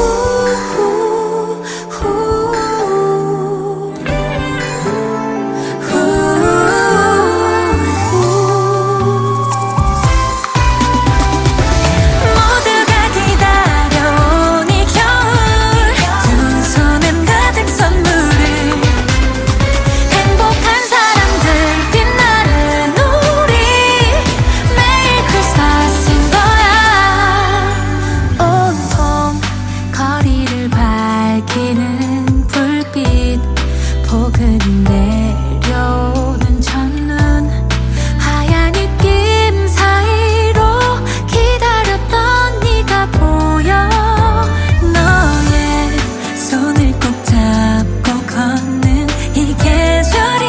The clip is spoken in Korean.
Ooh. 비치는 불빛 포근히 내려오는 첫눈 하얀 입김 사이로 기다렸던 네가 보여. 너의 손을 꼭 잡고 걷는 이 계절이